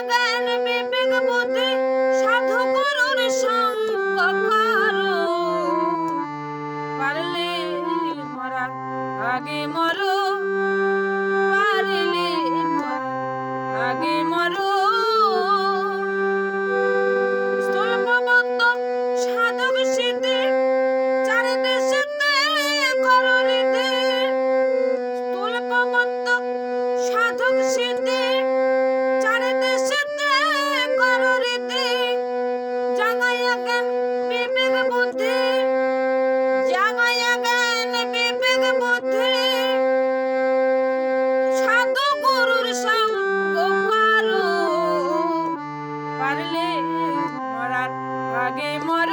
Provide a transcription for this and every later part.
জ্ঞান বিবেক বুদ্ধি সাধু গুরুর আগে মরা পারলে মরার আগে মর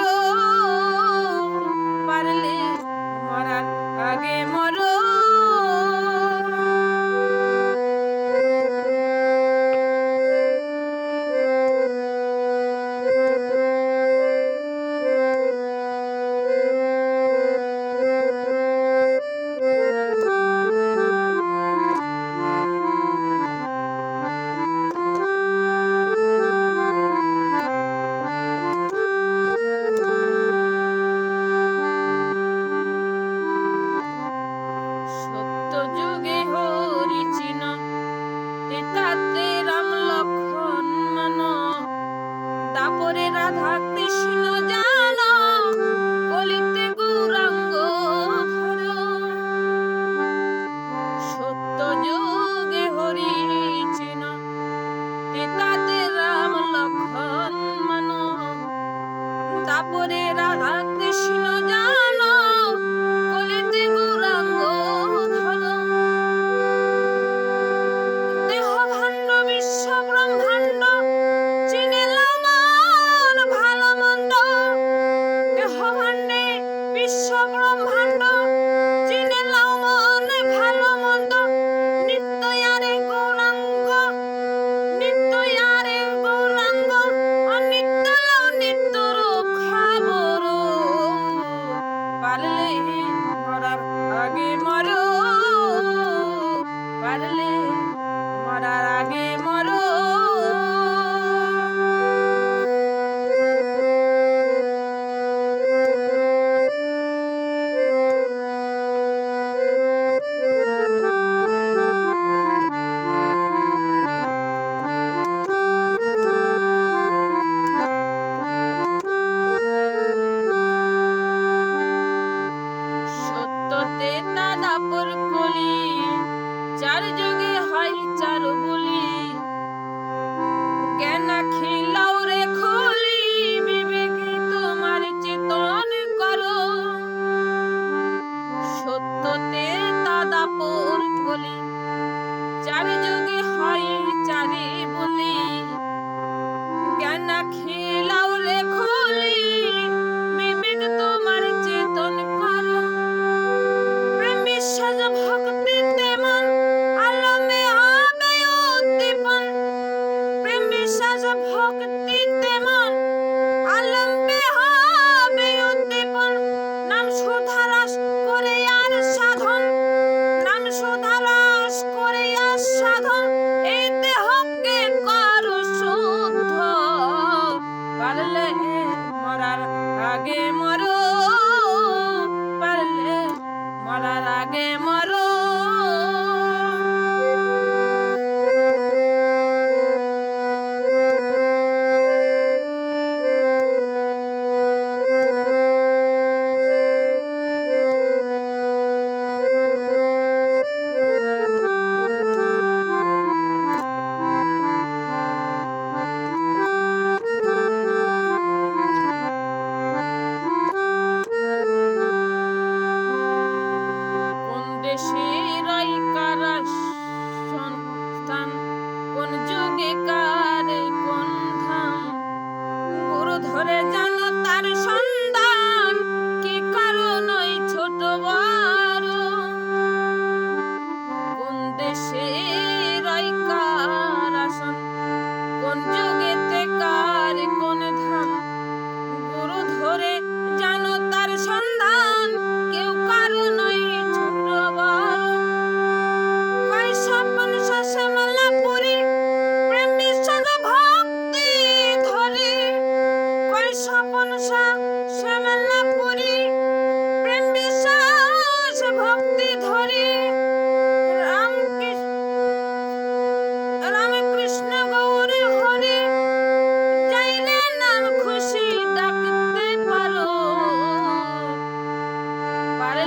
কাপড়ে রাধা কৃষ্ণ জানো, কলিতে গৌরাঙ্গ সত্য যোগে হরি চিন পিতাতে রাম লক্ষণ মন। কাপড়ে রাধা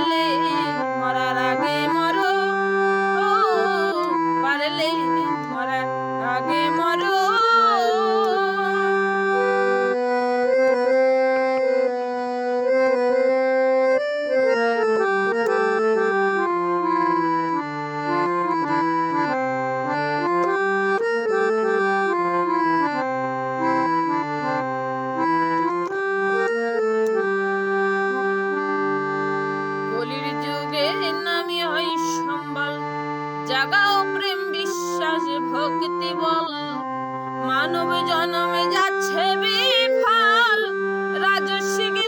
really? জাগাও প্রেম বিশ্বাস ভক্তি বল। মানব জন্মে যাচ্ছে বিফল রাজস্বী